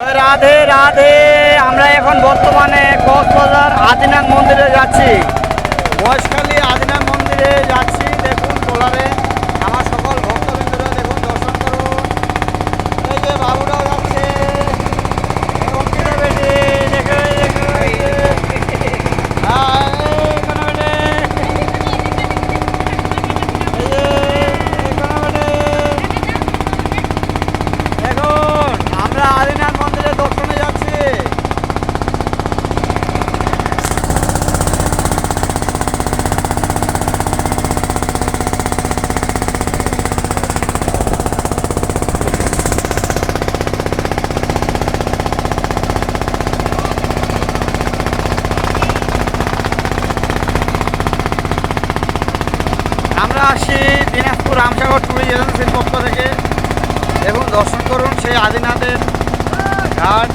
রাধে রাধে। আমরা এখন বর্তমানে কক্সবাজার আদিনাথ মন্দিরে যাচ্ছি। বয়সখালী আসছি দিনাজপুর রামসাগর ট্যুরিজম এজেন্সির পক্ষ থেকে। এবং দর্শন করুন সেই আদিনাথের ঘাট।